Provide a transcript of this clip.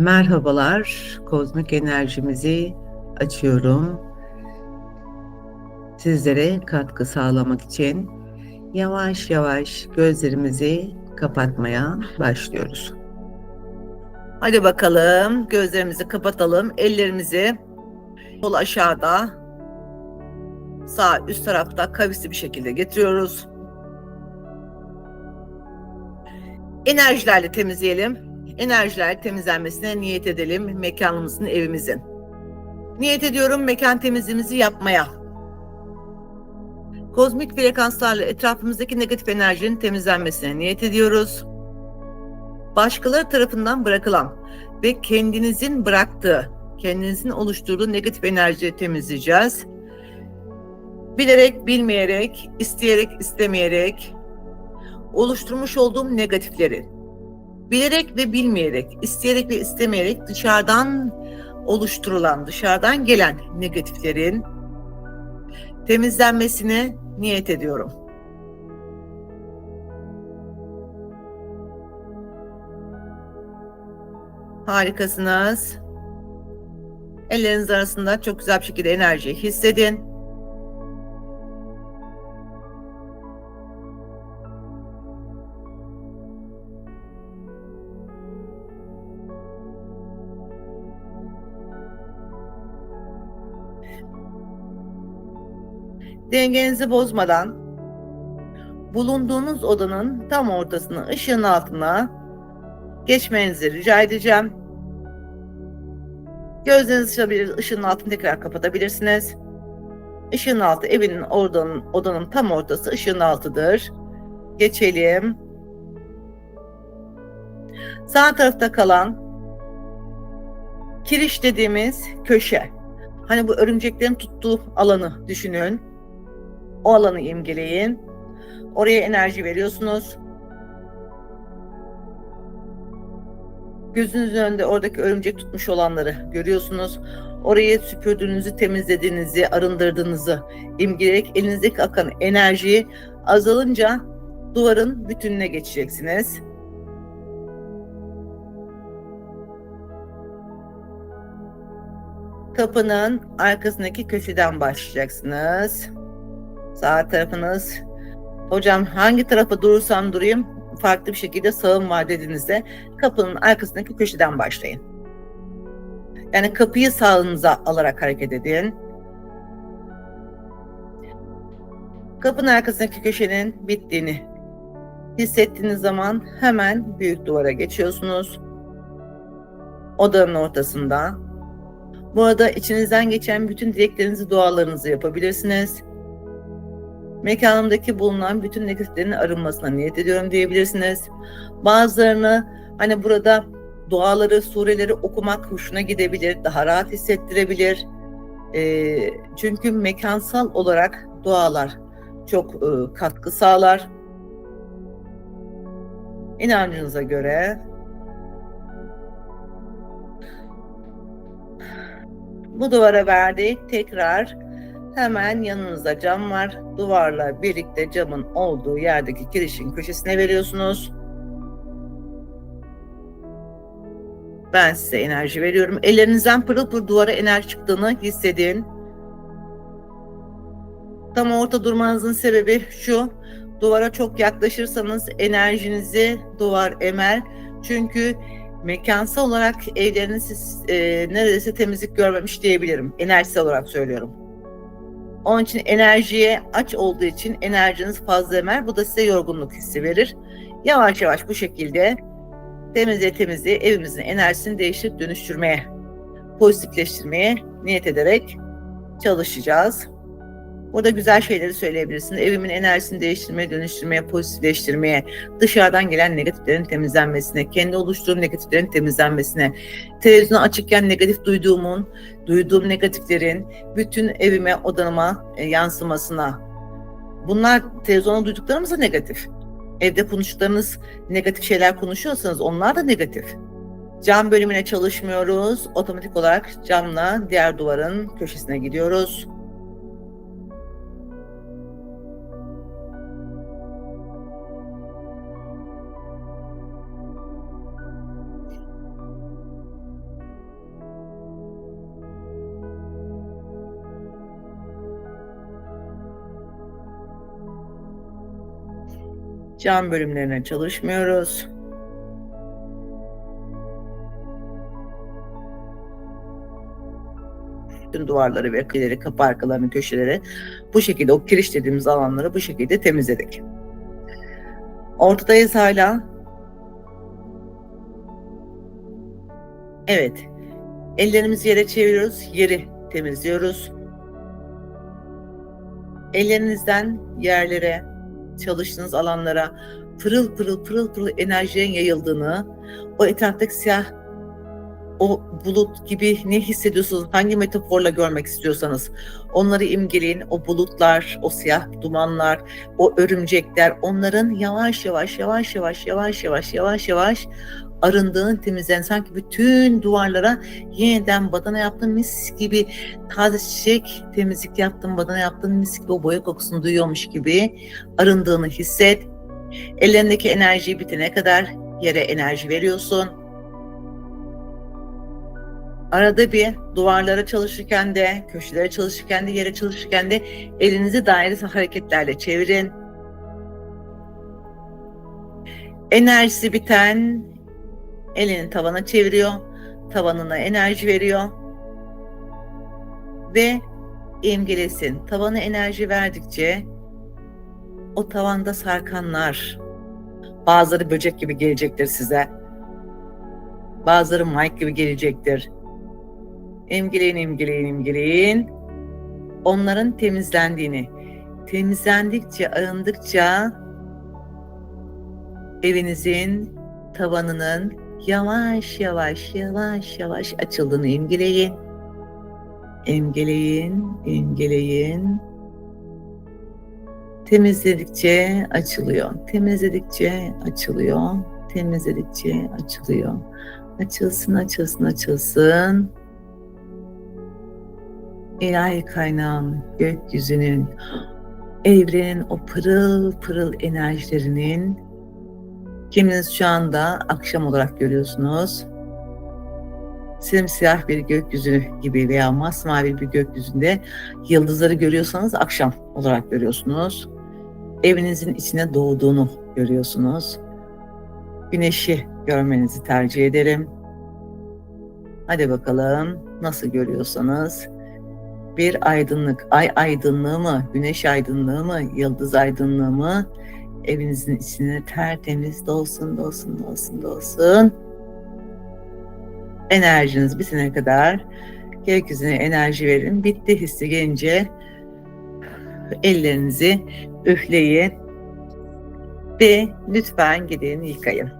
Merhabalar, kozmik enerjimizi açıyorum. Sizlere katkı sağlamak için yavaş yavaş gözlerimizi kapatmaya başlıyoruz. Hadi bakalım, gözlerimizi kapatalım. Ellerimizi sol aşağıda, sağ üst tarafta kavisli bir şekilde getiriyoruz. Enerjilerle temizleyelim enerjiler temizlenmesine niyet edelim mekanımızın, evimizin. Niyet ediyorum mekan temizliğimizi yapmaya. Kozmik frekanslarla etrafımızdaki negatif enerjinin temizlenmesine niyet ediyoruz. Başkaları tarafından bırakılan ve kendinizin bıraktığı, kendinizin oluşturduğu negatif enerjiyi temizleyeceğiz. Bilerek, bilmeyerek, isteyerek, istemeyerek oluşturmuş olduğum negatifleri, bilerek ve bilmeyerek, isteyerek ve istemeyerek dışarıdan oluşturulan, dışarıdan gelen negatiflerin temizlenmesine niyet ediyorum. Harikasınız. Elleriniz arasında çok güzel bir şekilde enerjiyi hissedin. Dengenizi bozmadan bulunduğunuz odanın tam ortasına ışığın altına geçmenizi rica edeceğim. Gözlerinizi açabilir, ışığın altını tekrar kapatabilirsiniz. Işığın altı evinin odanın, odanın tam ortası ışığın altıdır. Geçelim. Sağ tarafta kalan kiriş dediğimiz köşe. Hani bu örümceklerin tuttuğu alanı düşünün. O alanı imgeleyin. Oraya enerji veriyorsunuz. Gözünüzün önünde oradaki örümcek tutmuş olanları görüyorsunuz. Orayı süpürdüğünüzü, temizlediğinizi, arındırdığınızı imgeleyerek elinizdeki akan enerjiyi azalınca duvarın bütününe geçeceksiniz. Kapının arkasındaki köşeden başlayacaksınız. Sağ tarafınız. Hocam hangi tarafa durursam durayım farklı bir şekilde sağım var dediğinizde kapının arkasındaki köşeden başlayın. Yani kapıyı sağınıza alarak hareket edin. Kapının arkasındaki köşenin bittiğini hissettiğiniz zaman hemen büyük duvara geçiyorsunuz. Odanın ortasında. Bu arada içinizden geçen bütün dileklerinizi, dualarınızı yapabilirsiniz mekanımdaki bulunan bütün negatiflerin arınmasına niyet ediyorum diyebilirsiniz. Bazılarını hani burada duaları, sureleri okumak hoşuna gidebilir, daha rahat hissettirebilir. E, çünkü mekansal olarak dualar çok e, katkı sağlar. İnancınıza göre bu duvara verdik. Tekrar Hemen yanınızda cam var. Duvarla birlikte camın olduğu yerdeki girişin köşesine veriyorsunuz. Ben size enerji veriyorum. Ellerinizden pırıl pırıl duvara enerji çıktığını hissedin. Tam orta durmanızın sebebi şu. Duvara çok yaklaşırsanız enerjinizi duvar emer. Çünkü mekansal olarak evleriniz e, neredeyse temizlik görmemiş diyebilirim. Enerjisi olarak söylüyorum. Onun için enerjiye aç olduğu için enerjiniz fazla emer. Bu da size yorgunluk hissi verir. Yavaş yavaş bu şekilde temizle temizle evimizin enerjisini değiştirip dönüştürmeye, pozitifleştirmeye niyet ederek çalışacağız. Burada güzel şeyleri söyleyebilirsin. Evimin enerjisini değiştirmeye, dönüştürmeye, pozitifleştirmeye, dışarıdan gelen negatiflerin temizlenmesine, kendi oluşturduğum negatiflerin temizlenmesine, televizyonu açıkken negatif duyduğumun, duyduğum negatiflerin bütün evime, odanıma e, yansımasına. Bunlar televizyonda duyduklarımız da negatif. Evde konuştuklarınız negatif şeyler konuşuyorsanız onlar da negatif. Cam bölümüne çalışmıyoruz. Otomatik olarak camla diğer duvarın köşesine gidiyoruz. Cam bölümlerine çalışmıyoruz. Bütün duvarları ve kileri, kapı arkalarını, köşeleri bu şekilde o kiriş dediğimiz alanları bu şekilde temizledik. Ortadayız hala. Evet. Ellerimizi yere çeviriyoruz. Yeri temizliyoruz. Ellerinizden yerlere, çalıştığınız alanlara pırıl pırıl pırıl pırıl enerjilerin yayıldığını, o etraftaki siyah o bulut gibi ne hissediyorsunuz, hangi metaforla görmek istiyorsanız onları imgeleyin. O bulutlar, o siyah dumanlar, o örümcekler onların yavaş yavaş yavaş yavaş yavaş yavaş yavaş yavaş arındığını temizleyen sanki bütün duvarlara yeniden badana yaptığın mis gibi taze çiçek temizlik yaptığın badana yaptığın mis gibi o boya kokusunu duyuyormuş gibi arındığını hisset. Ellerindeki enerjiyi bitene kadar yere enerji veriyorsun. Arada bir duvarlara çalışırken de, köşelere çalışırken de, yere çalışırken de elinizi dairesi hareketlerle çevirin. Enerjisi biten elini tavana çeviriyor. Tavanına enerji veriyor. Ve imgelesin. Tavana enerji verdikçe o tavanda sarkanlar bazıları böcek gibi gelecektir size. Bazıları Mike gibi gelecektir. İmgeleyin, imgeleyin, imgeleyin. Onların temizlendiğini, temizlendikçe, arındıkça evinizin tavanının yavaş yavaş yavaş yavaş açıldığını imgeleyin. İmgeleyin, imgeleyin. Temizledikçe açılıyor. Temizledikçe açılıyor. Temizledikçe açılıyor. Açılsın, açılsın, açılsın. İlahi kaynağın, gökyüzünün, evrenin o pırıl pırıl enerjilerinin kiminiz şu anda akşam olarak görüyorsunuz. Simsiyah bir gökyüzü gibi veya masmavi bir gökyüzünde yıldızları görüyorsanız akşam olarak görüyorsunuz. Evinizin içine doğduğunu görüyorsunuz. Güneşi görmenizi tercih ederim. Hadi bakalım nasıl görüyorsanız bir aydınlık, ay aydınlığı mı, güneş aydınlığı mı, yıldız aydınlığı mı evinizin içine tertemiz dolsun, dolsun, dolsun, dolsun. Enerjiniz bitene kadar gökyüzüne enerji verin. Bitti hissi gelince ellerinizi üfleyin ve lütfen gidin yıkayın.